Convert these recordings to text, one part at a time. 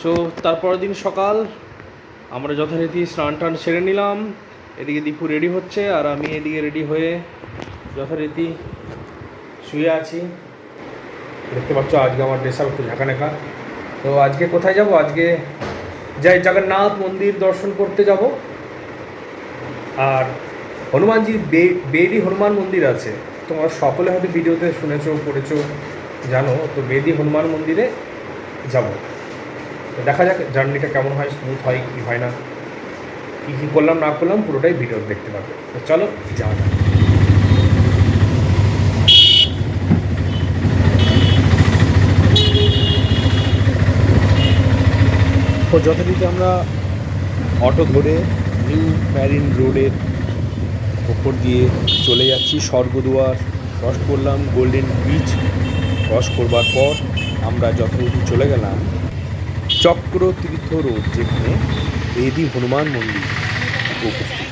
So তারপরের দিন সকাল, আমরা যথারীতি স্নান টান সেরে নিলাম। এদিকে দীপু রেডি হচ্ছে, আর আমি এদিকে রেডি হয়ে যথারীতি শুয়ে আছি। দেখতে পাচ্ছ, আজকে আমার ড্রেস আপ একটু ঝাঁকানাকা তো আজকে কোথায় যাব? আজকে যাই জগন্নাথ মন্দির দর্শন করতে যাব। আর হনুমানজির বেদি হনুমান মন্দির আছে। তোমরা সকলে হয়তো ভিডিওতে শুনেছো, পড়েছো, জানো, তো বেদি হনুমান মন্দিরে যাব। দেখা যাক, জার্নিটা কেমন হয় স্মুথ হয়, কি হয় না। কী কী করলাম, না করলাম, পুরোটাই ভিডিও দেখতে পাবে। তো চলো, যাওয়া যাক। তো যথারীতি আমরা অটো ধরে নিউ ম্যারিন রোডের ওপর দিয়ে চলে যাচ্ছি। স্বর্গদুয়ার ক্রস করলাম গোল্ডেন বিচ ক্রস করবার পর আমরা যথারীতি চলে গেলাম চক্র তীর্থ রোড যেখানে বেদি হনুমান মন্দির উপস্থিত।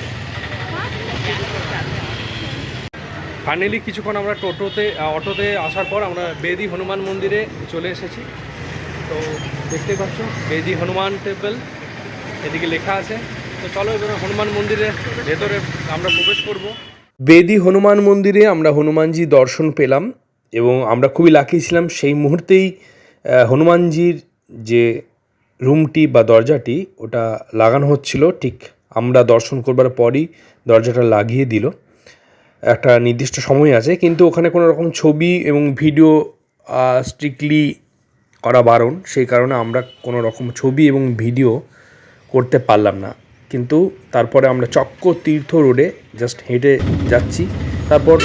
ফাইনালি কিছুক্ষণ আমরা টোটোতে অটোতে আসার পর আমরা বেদি হনুমান মন্দিরে চলে এসেছি। তো দেখতে পাচ্ছ, বেদি হনুমান টেম্পল এদিকে লেখা আছে। তো চলো এবার হনুমান মন্দিরের ভেতরে আমরা প্রবেশ করব। বেদি হনুমান মন্দিরে আমরা হনুমানজি দর্শন পেলাম এবং আমরা খুবই লাকি ছিলাম। সেই মুহূর্তেই হনুমানজির যে রুমটি বা দরজাটি ওটা লাগানো হচ্ছিল, ঠিক আমরা দর্শন করবার পরই দরজাটা লাগিয়ে দিল। একটা নির্দিষ্ট সময় আছে, কিন্তু ওখানে কোনো রকম ছবি এবং ভিডিও স্ট্রিক্টলি করা বারণ, সেই কারণে আমরা কোনো রকম ছবি এবং ভিডিও করতে পারলাম না। কিন্তু তারপরে আমরা চক্র তীর্থ রোডে জাস্ট হেঁটে যাচ্ছি। তারপর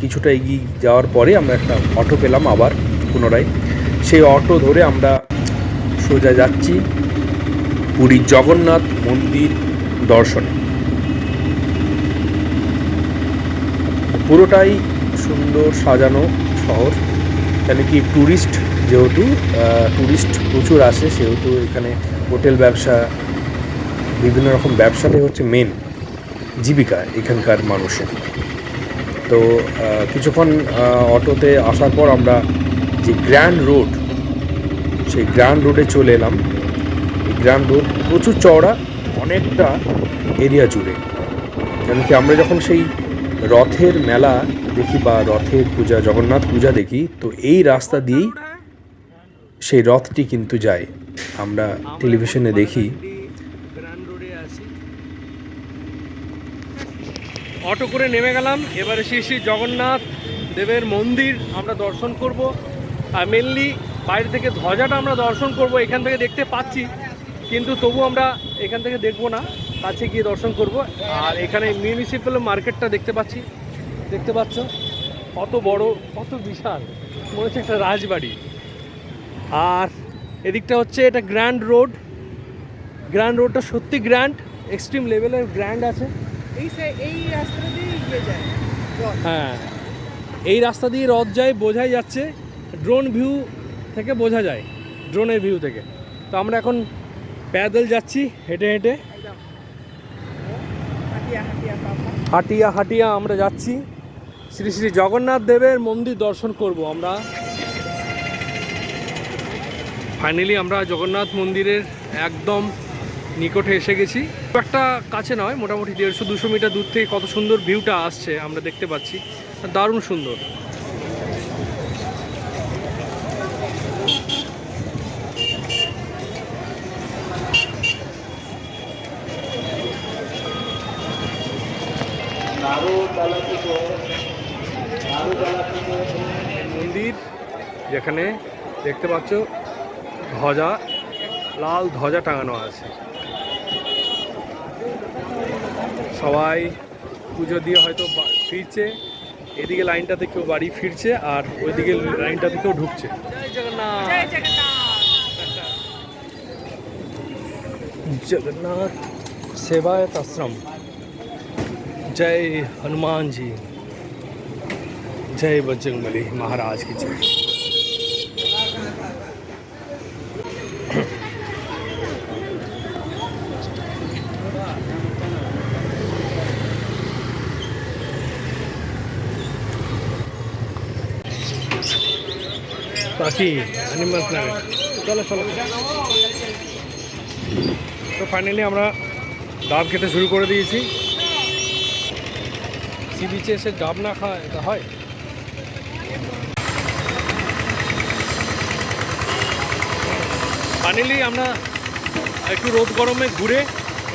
কিছুটা এগিয়ে যাওয়ার পরে আমরা একটা অটো পেলাম আবার পুনরায়। সেই অটো ধরে আমরা সোজা যাচ্ছি পুরীর জগন্নাথ মন্দির দর্শনে। পুরোটাই সুন্দর সাজানো শহর। কেন কি ট্যুরিস্ট যেহেতু ট্যুরিস্ট প্রচুর আসে, সেহেতু এখানে হোটেল ব্যবসা, বিভিন্ন রকম ব্যবসাটাই হচ্ছে মেন জীবিকা এখানকার মানুষের। তো কিছুক্ষণ অটোতে আসার পর আমরা যে গ্র্যান্ড রোড সেই গ্র্যান্ড রোডে চলে এলাম। এই গ্র্যান্ড রোড প্রচুর চওড়া, অনেকটা এরিয়া জুড়ে। কেন কি আমরা যখন সেই রথের মেলা দেখি বা রথের পূজা, জগন্নাথ পূজা দেখি, তো এই রাস্তা দিয়েই সেই রথটি কিন্তু যায়। আমরা টেলিভিশনে দেখি। অটো করে নেমে গেলাম। এবারে শ্রী শ্রী জগন্নাথ দেবের মন্দির আমরা দর্শন করব। আর মেনলি বাইরে থেকে ধ্বজাটা আমরা দর্শন করব এখান থেকে দেখতে পাচ্ছি। কিন্তু তবু আমরা এখান থেকে দেখব না কাছে গিয়ে দর্শন করব। আর এখানে মিউনিসিপ্যাল মার্কেটটা দেখতে পাচ্ছি। দেখতে পাচ্ছ? কত বড় কত বিশাল। মনে হচ্ছে একটা রাজবাড়ি। আর এদিকটা হচ্ছে এটা গ্র্যান্ড রোড। গ্র্যান্ড রোডটা সত্যি গ্র্যান্ড এক্সট্রিম লেভেলের গ্র্যান্ড আছে। এই সে- এই রাস্তাটা দিয়ে যায়। হ্যাঁ। এই রাস্তা দিয়ে রথ যায় বোঝাই যাচ্ছে ড্রোন ভিউ থেকে বোঝা যায় ড্রোনের ভিউ থেকে। তো আমরা এখন প্যাদল যাচ্ছি হেঁটে হেঁটে। একদম। হাঁটিয়া হাঁটিয়া হাটিয়া হাটিয়া আমরা যাচ্ছি। শ্রী শ্রী জগন্নাথ দেবের মন্দির দর্শন করব আমরা। ফাইনালি আমরা জগন্নাথ মন্দিরের একদম নিকটে এসে গেছি। খুব একটা কাছে নয় মোটামুটি দেড়শো দুশো মিটার দূর থেকে কত সুন্দর ভিউটা আসছে আমরা দেখতে পাচ্ছি। দারুণ সুন্দর। যেখানে দেখতে পাচ্ছ ধ্বজা লাল ধ্বজা টাঙানো আছে। সবাই পুজো দিয়ে হয়তো ফিরছে এদিকে লাইনটাতে কেউ বাড়ি ফিরছে আর ওইদিকে লাইনটাতে কেউ ঢুকছে। জগন্নাথ। সেবায়ত আশ্রম। জয় হনুমানজি। জয় বজরঙ্গলি মহারাজ কি জয়। কি অ্যানিমাল প্ল্যানেট চলো চলো। তো ফাইনালি আমরা ডাব খেতে শুরু করে দিয়েছি। সি বিচে এসে ডাব না খাওয়া, এটা হয়? ফাইনালি আমরা একটু রোদ গরমে ঘুরে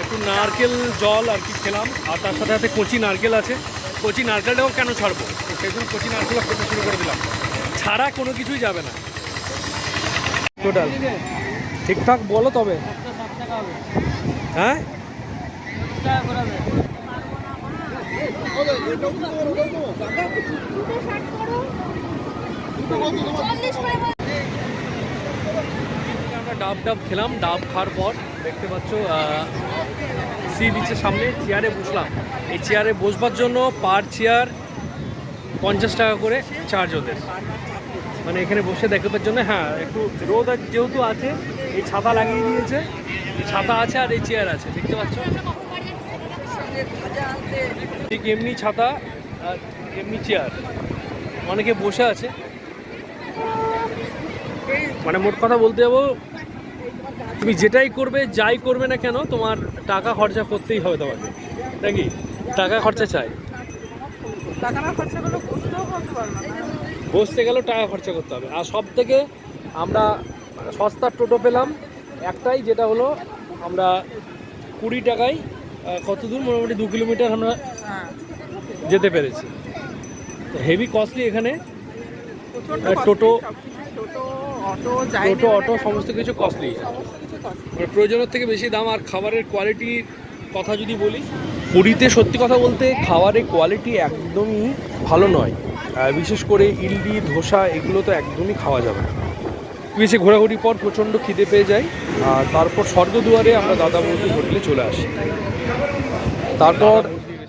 একটু নারকেল, জল আর কি খেলাম। আর তার সাথে সাথে কচি নারকেল আছে। কচি নারকেলটাও কেন ছাড়বো? সেই জন্য কচি নারকেলও খেতে শুরু করে দিলাম। ছাড়া কোনো কিছুই যাবে না। টোটাল ঠিকঠাক বলো তবে। হ্যাঁ? আমরা ডাব ডাব খেলাম, ডাব খাওয়ার পর দেখতে পাচ্ছ সি বিচের সামনে চেয়ারে বসলাম। এই চেয়ারে বসবার জন্য পার চেয়ার পঞ্চাশ টাকা করে চার্জ ওদের। মানে এখানে বসে দেখাবার জন্য হ্যাঁ একটু রোদ যেহেতু আছে, এই ছাতা লাগিয়ে দিয়েছে। ছাতা আছে আর এই চেয়ার আছে, দেখতে পাচ্ছ? ঠিক এমনি ছাতা আর এমনি চেয়ার অনেকে বসে আছে। মানে মোট কথা বলতে যাব, তুমি যেটাই করবে, যাই করবে না কেন, তোমার টাকা খরচা করতেই হবে তোমাকে। নাকি? টাকা খরচা চাই। টাকা খরচা করলে বসতে গেলেও টাকা খরচা করতে হবে। আর সব থেকে আমরা সস্তার টোটো পেলাম একটাই যেটা হলো আমরা কুড়ি টাকায় কত দূর? মোটামুটি দু কিলোমিটার আমরা হ্যাঁ। যেতে পেরেছি। হেভি কস্টলি এখানে। টোটো- টোটো অটো সমস্ত কিছু কস্টলি মানে প্রয়োজনের থেকে বেশি দাম আর খাবারের কোয়ালিটির কথা যদি বলি পুরীতে সত্যি কথা বলতে খাবারের কোয়ালিটি একদমই ভালো নয়। বিশেষ করে ইডলি, ধোসা, এগুলো তো একদমই খাওয়া যাবে না। বেশি ঘোরাঘুরির পর প্রচণ্ড খিদে পেয়ে যাই আর তারপর স্বর্গদুয়ারে আমরা দাদা বৌদি হোটেলে চলে আসি। তারপর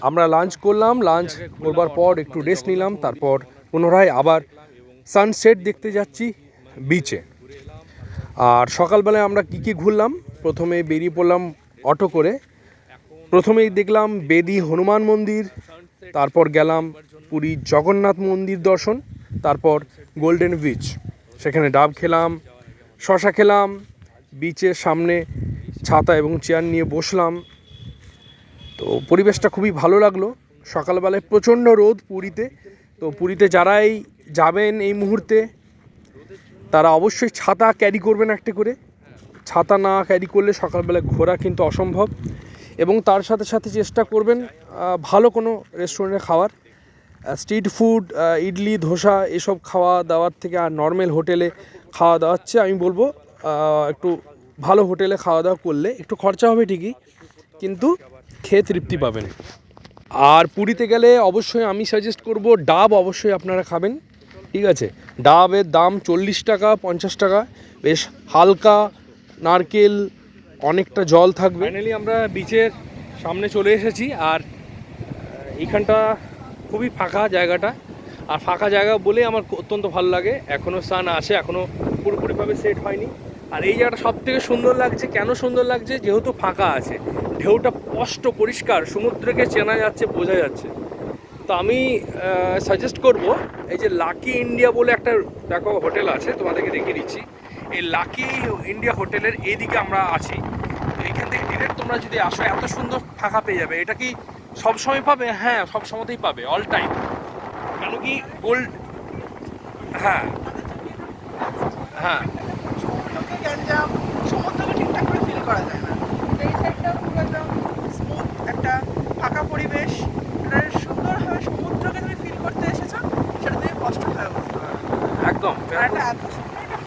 আমরা লাঞ্চ করলাম লাঞ্চ করবার পর একটু রেস্ট নিলাম, তারপর পুনরায় আবার সানসেট দেখতে যাচ্ছি বিচে আর সকালবেলায় আমরা কী কী ঘুরলাম? প্রথমে বেরিয়ে পড়লাম অটো করে। প্রথমেই দেখলাম বেদি হনুমান মন্দির, তারপর গেলাম পুরী জগন্নাথ মন্দির দর্শন, তারপর গোল্ডেন বিচ সেখানে ডাব খেলাম, শশা খেলাম বিচের সামনে ছাতা এবং চেয়ার নিয়ে বসলাম। তো পরিবেশটা খুবই ভালো লাগল। সকালবেলায় প্রচণ্ড রোদ পুরীতে। তো পুরীতে যারাই যাবেন এই মুহূর্তে, তারা অবশ্যই ছাতা ক্যারি করবেন একটা করে। ছাতা না ক্যারি করলে সকালবেলা ঘোরা কিন্তু অসম্ভব। এবং তার সাথে সাথে চেষ্টা করবেন ভালো কোনো রেস্টুরেন্টে খাওয়ার স্ট্রিট ফুড ইডলি, ধোসা এসব খাওয়া দাওয়ার থেকে আর নর্মাল হোটেলে খাওয়া দাওয়ার চেয়ে আমি বলব একটু ভালো হোটেলে খাওয়া দাওয়া করলে একটু খরচা হবে ঠিকই, কিন্তু খেয়ে তৃপ্তি পাবেন। আর পুরীতে গেলে অবশ্যই আমি সাজেস্ট করব, ডাব অবশ্যই আপনারা খাবেন, ঠিক আছে? ডাবের দাম চল্লিশ টাকা, পঞ্চাশ টাকা, বেশ হালকা, নারকেল, অনেকটা জল থাকবে। ফাইনালি আমরা বিচের সামনে চলে এসেছি, আর এইখানটা খুবই ফাঁকা জায়গাটা। আর ফাঁকা জায়গা বলে আমার অত্যন্ত ভালো লাগে। এখনও সান আছে এখনও পুরোপুরিভাবে সেট হয়নি। আর এই জায়গাটা সব থেকে সুন্দর লাগছে, কেন সুন্দর লাগছে? যেহেতু ফাঁকা আছে। ঢেউটা স্পষ্ট, পরিষ্কার, সমুদ্রকে চেনা যাচ্ছে, বোঝা যাচ্ছে। তো আমি সাজেস্ট করব, এই যে লাকি ইন্ডিয়া বলে একটা, দেখো, হোটেল আছে, তোমাদেরকে দেখিয়ে দিচ্ছি। এই লাকি ইন্ডিয়া হোটেলের এইদিকে আমরা আছি। তো এইখান থেকে ডিরেক্ট তোমরা যদি আসো, এত সুন্দর ফাঁকা পেয়ে যাবে। এটা কি সব সময় পাবে? হ্যাঁ সব সময়তেই পাবে অল টাইম কেন কি গোল্ড হ্যাঁ। হ্যাঁ। সমুদ্রকে ঠিকঠাক করে ফিল করা যায় না। এই সাইডটা পুরো একদম স্মুথ একটা ফাঁকা পরিবেশ সুন্দরভাবে সমুদ্রকে তুমি ফিল করতে এসেছ সেটা তুমি বুঝতে একদম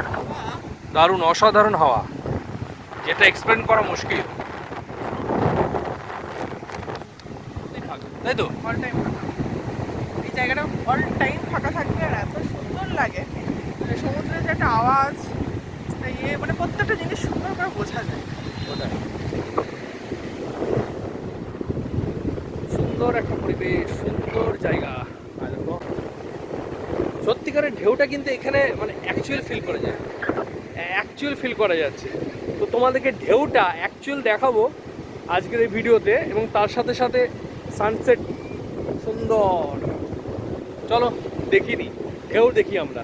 হাওয়া। দারুণ অসাধারণ হাওয়া। যেটা এক্সপ্লেন করা মুশকিল। তাই তো? অল টাইম এই জায়গাটা অল টাইম ফাঁকা থাকবে আর এত সুন্দর লাগে। মানে সমুদ্রের যে একটা আওয়াজ ইয়ে মানে প্রত্যেকটা জিনিস সুন্দর করে বোঝা যায়। ওটাই। সুন্দর একটা পরিবেশ সুন্দর জায়গা। আর সত্যিকারের ঢেউটা কিন্তু এখানে মানে অ্যাকচুয়াল ফিল করা যায়। অ্যাকচুয়াল ফিল করা যাচ্ছে। তো তোমাদেরকে ঢেউটা অ্যাকচুয়াল দেখাবো আজকের এই ভিডিওতে এবং তার সাথে সাথে সানসেট সুন্দর। চলো দেখিনি ঢেউ দেখি আমরা।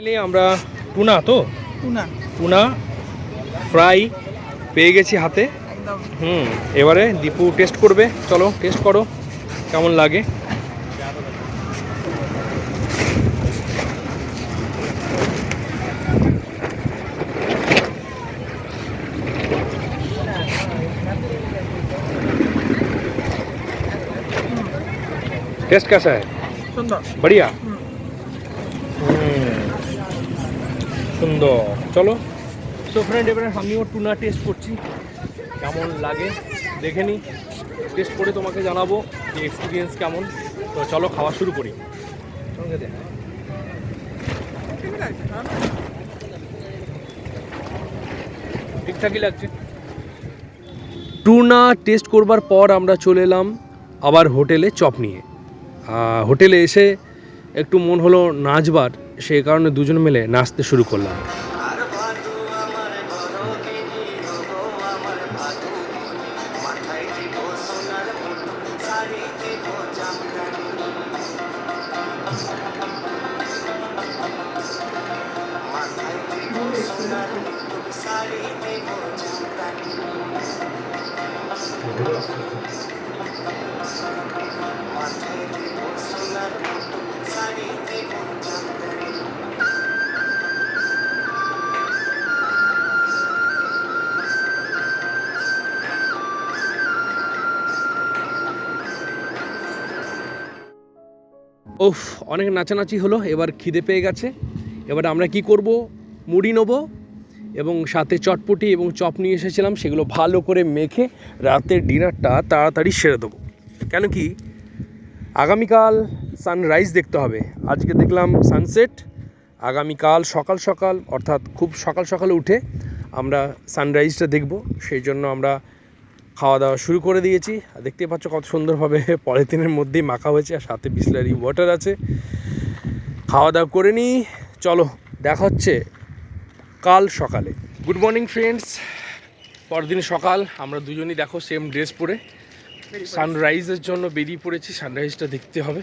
এলে আমরা টুনা তো টুনা টুনা ফ্রাই পেয়ে গেছি হাতে একদম হুম এবারে দীপু টেস্ট করবে চলো টেস্ট করো কেমন লাগে टेस्ट कैसा है সুন্দর बढ़िया সুন্দর। চলো। তো ফ্রেন্ড এবারে আমিও টুনা টেস্ট করছি। কেমন লাগে? দেখে নিই টেস্ট করে তোমাকে জানাব যে এক্সপিরিয়েন্স কেমন। তো চলো খাওয়া শুরু করি। সঙ্গে দে। ঠিক আছে ঠিকঠাকই লাগছে। টুনা টেস্ট করবার পর আমরা চলে এলাম আবার হোটেলে চপ নিয়ে। হোটেলে এসে একটু মন হলো নাচবার। সেই কারণে দুজন মিলে নাচতে শুরু করলাম। ওফ অনেক নাচানাচি হলো, এবার খিদে পেয়ে গেছে। এবার আমরা কি করব? মুড়ি নেব এবং সাথে চটপটি এবং চপ নিয়ে এসেছিলাম, সেগুলো ভালো করে মেখে রাতের ডিনারটা তাড়াতাড়ি সেরে দেবো। কেন কি? আগামীকাল সানরাইজ দেখতে হবে। আজকে দেখলাম সানসেট, আগামীকাল সকাল সকাল, অর্থাৎ খুব সকাল সকালে উঠে আমরা সানরাইজটা দেখব। সেই জন্য আমরা খাওয়া দাওয়া শুরু করে দিয়েছি। আর দেখতেই পাচ্ছ কত সুন্দরভাবে পলিথিনের মধ্যেই মাখা হয়েছে আর সাথে বিসলারি ওয়াটার আছে। খাওয়া দাওয়া করে নিই। চলো, দেখা হচ্ছে কাল সকালে। গুড মর্নিং ফ্রেন্ডস পরদিন সকাল, আমরা দুজনই দেখো সেম ড্রেস পরে। সানরাইজের জন্য বেরিয়ে পড়েছি। সানরাইজটা দেখতে হবে।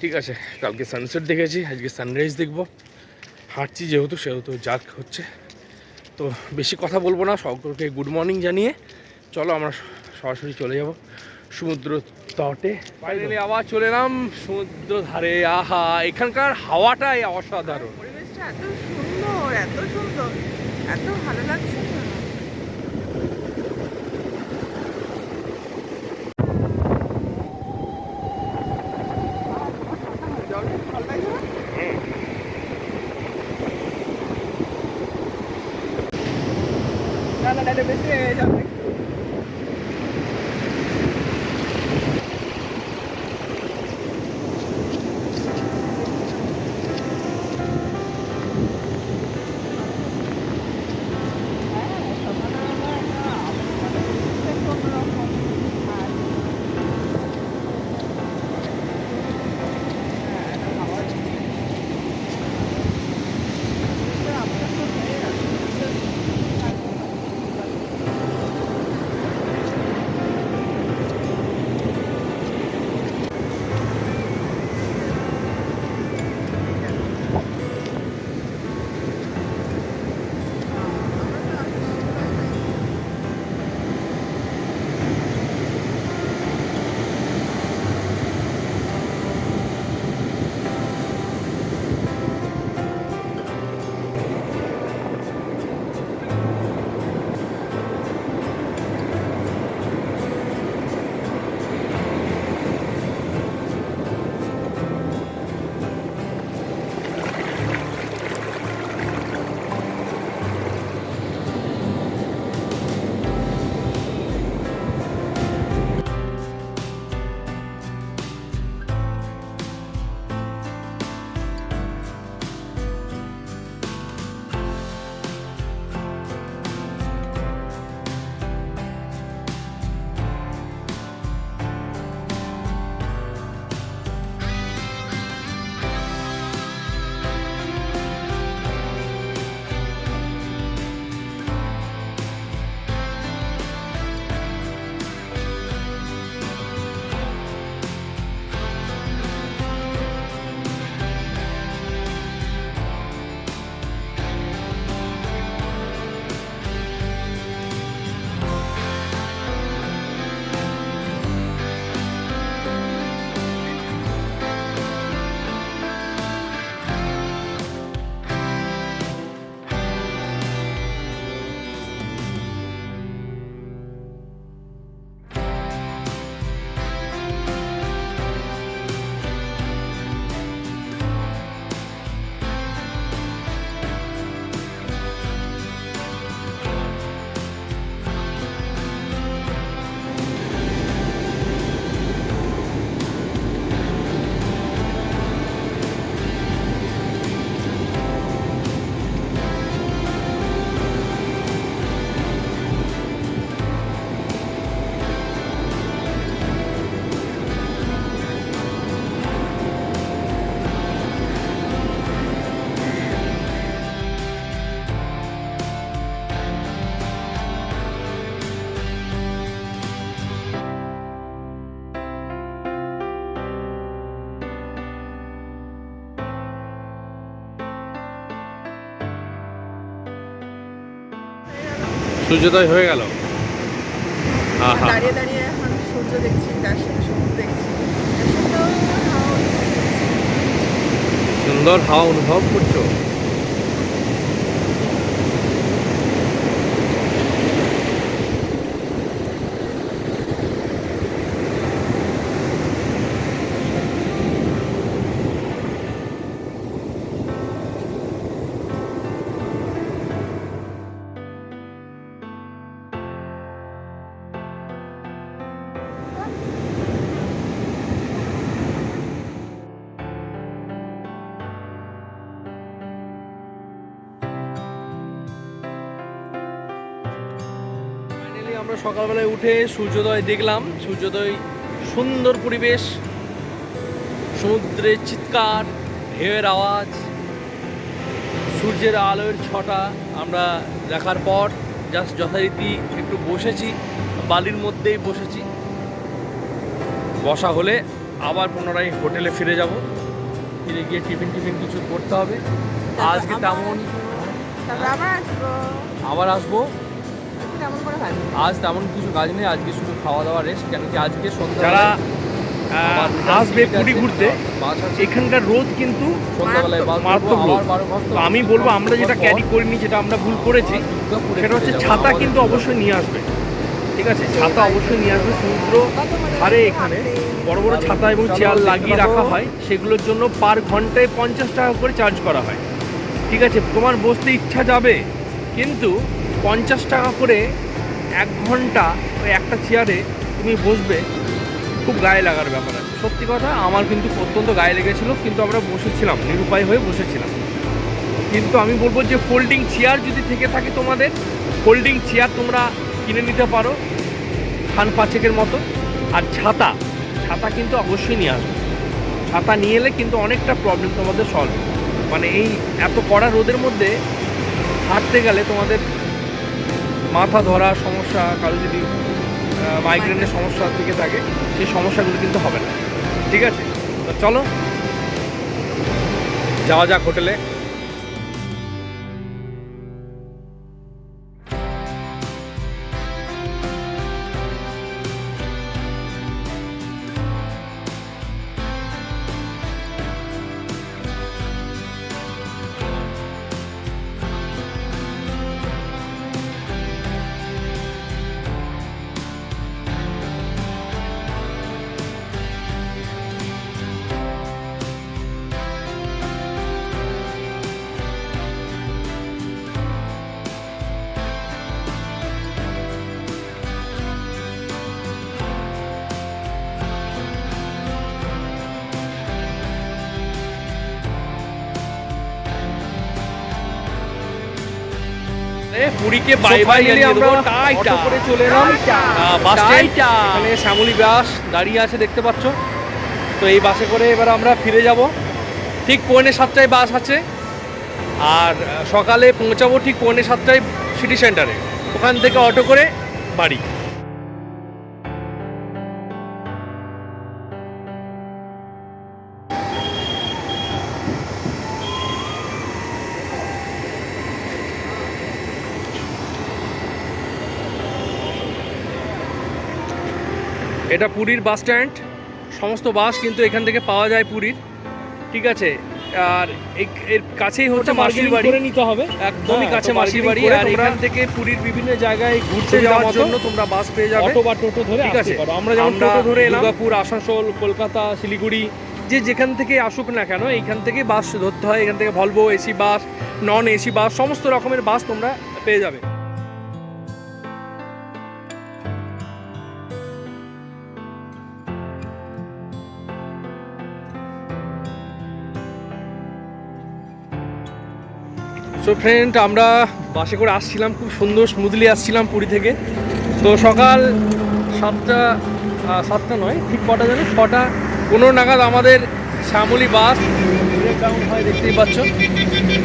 ঠিক আছে, কালকে সানসেট দেখেছি, আজকে সানরাইজ দেখব। হাঁটছি যেহেতু, সেহেতু জার্ক হচ্ছে। তো বেশি কথা বলব না, সকলকে গুড মর্নিং জানিয়ে চলো আমরা সরাসরি চলে যাব সমুদ্র তটে। ফাইনালি আবার চলে এলাম সমুদ্র ধারে। আহা এখানকার হাওয়াটাই অসাধারণ। পরিবেশটা এত সুন্দর এত সুন্দর এত ভালো লাগছে। সূর্যোদয় হয়ে গেল। দাঁড়িয়ে দাঁড়িয়ে এখন সূর্য দেখছি তার সাথে সমুদ্র দেখছি। সুন্দর হাওয়া অনুভব করছ। সকালবেলায় উঠে সূর্যোদয় দেখলাম। সূর্যোদয় সুন্দর পরিবেশ সমুদ্রের চিৎকার ঢেউয়ের আওয়াজ সূর্যের আলোর ছটা আমরা দেখার পর জাস্ট যথারীতি একটু বসেছি বালির মধ্যেই বসেছি। বসা হলে আবার পুনরায় হোটেলে ফিরে যাব। ফিরে গিয়ে টিফিন টিফিন কিছু করতে হবে। আজকে তেমন আবার আসব। করে আজ তেমন কিছু কাজ নেই আজকে শুধু খাওয়া দাওয়া রেস্ট কেন কি আজকে সন্ধ্যা যারা আসবে পুরী ঘুরতে এখানকার রোদ কিন্তু মারাত্মক রোদ। আমি বলব আমরা যেটা ক্যারি করিনি যেটা আমরা ভুল করেছি সেটা হচ্ছে ছাতা কিন্তু অবশ্যই নিয়ে আসবে। ঠিক আছে ছাতা অবশ্যই নিয়ে আসবে সমুদ্র ধারে এখানে বড় বড় ছাতা এবং চেয়ার লাগিয়ে রাখা হয় সেগুলোর জন্য পার ঘন্টায় পঞ্চাশ টাকা করে চার্জ করা হয়। ঠিক আছে তোমার বসতে ইচ্ছা যাবে কিন্তু পঞ্চাশ টাকা করে এক ঘণ্টা ওই একটা চেয়ারে তুমি বসবে, খুব গায়ে লাগার ব্যাপার আছে। সত্যি কথা, আমার কিন্তু অত্যন্ত গায়ে লেগেছিল, কিন্তু আমরা বসেছিলাম, নিরুপায় হয়ে বসেছিলাম। কিন্তু আমি বলব যে ফোল্ডিং চেয়ার যদি থেকে থাকে তোমাদের ফোল্ডিং চেয়ার তোমরা কিনে নিতে পারো, খান পাচেকের মতো। আর ছাতা ছাতা কিন্তু অবশ্যই নিয়ে আসবে। ছাতা নিয়ে এলে কিন্তু অনেকটা প্রবলেম তোমাদের সলভ মানে এই এত কড়া রোদের মধ্যে হাঁটতে গেলে তোমাদের মাথা ধরা সমস্যা, কারও যদি মাইগ্রেনের সমস্যা থেকে থাকে, সেই সমস্যাগুলো কিন্তু হবে না। ঠিক আছে? তো চলো, যাওয়া যাক হোটেলে। পুরীকে বাই বাই আমরা অটো করে চলে এলাম। বাস এখানে শ্যামলী বাস দাঁড়িয়ে আছে দেখতে পাচ্ছ। তো এই বাসে করে এবার আমরা ফিরে যাব। ঠিক পৌনে সাতটায় বাস আছে। আর সকালে পৌঁছাবো ঠিক পৌনে সাতটায় সিটি সেন্টারে ওখান থেকে অটো করে বাড়ি। এটা পুরীর বাস স্ট্যান্ড। সমস্ত বাস কিন্তু এখান থেকে পাওয়া যায় পুরীর। ঠিক আছে? আর এর কাছেই হচ্ছে মাসির বাড়ি। নিতে হবে। একদমই হ্যাঁ, কাছে মাসির বাড়ি। আর এখান থেকে পুরীর বিভিন্ন জায়গায় ঘুরতে যাওয়ার জন্য তোমরা বাস পেয়ে যাবে। অটো বা টোটো ধরে ঠিক আছে? আমরা যেমন টোটো ধরে এলাম। দুর্গাপুর আসানসোল কলকাতা শিলিগুড়ি যে যেখান থেকে আসুক না কেন এইখান থেকে বাস ধরতে হয়। এখান থেকে Volvo AC bus non AC bus সমস্ত রকমের বাস তোমরা পেয়ে যাবে। সো ফ্রেন্ড আমরা বাসে করে আসছিলাম, খুব সুন্দর স্মুথলি আসছিলাম পুরী থেকে। তো সকাল সাতটা সাতটা নয়, ঠিক কটা জানো? ছটা, পনেরো নাগাদ আমাদের শ্যামলী বাস ব্রেকডাউন হয়, দেখতেই পাচ্ছ।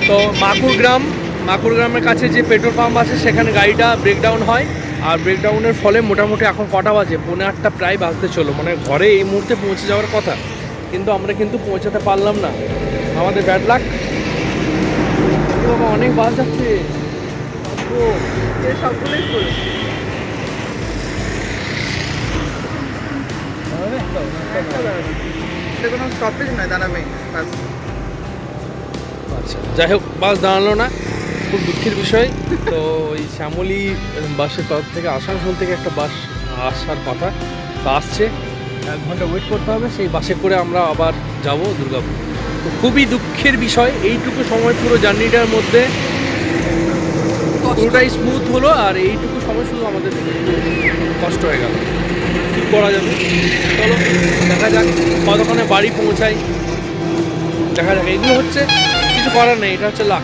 তো মাকুর গ্রাম, মাকুর গ্রামের কাছে যে পেট্রোল পাম্প আছে, সেখানে গাড়িটা ব্রেকডাউন হয়। আর ব্রেকডাউনের ফলে মোটামুটি এখন কটা বাজে? পৌনে আটটা প্রায় বাজতে চলো। মানে ঘরে এই মুহূর্তে পৌঁছে যাওয়ার কথা, কিন্তু আমরা কিন্তু পৌঁছাতে পারলাম না। আমাদের ব্যাড লাক অনেক বাস যাচ্ছে। কোনো নয় দাঁড়াবে আচ্ছা যাই হোক, বাস দাঁড়াল না। খুব দুঃখের বিষয়। তো ওই শ্যামলী বাসের তরফ থেকে আসানসোল থেকে একটা বাস আসার কথা। তো আসছে। এক ঘণ্টা ওয়েট করতে হবে। সেই বাসে করে আমরা আবার যাব দুর্গাপুর। খুবই দুঃখের বিষয় এইটুকু সময় পুরো জার্নিটার মধ্যে পুরোটাই স্মুথ হলো আর এইটুকু সময় শুধু আমাদের কষ্ট হয়ে গেল। কী করা যাবে? চলো দেখা যাক কতক্ষণে বাড়ি পৌঁছাই। দেখা যাক এগুলো হচ্ছে কিছু করার নেই এটা হচ্ছে লাখ।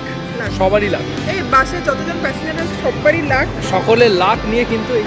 সবারই লাখ এই বাসে যতজন প্যাসেঞ্জার আছে সবারই লাখ সকলের লাখ নিয়ে কিন্তু এই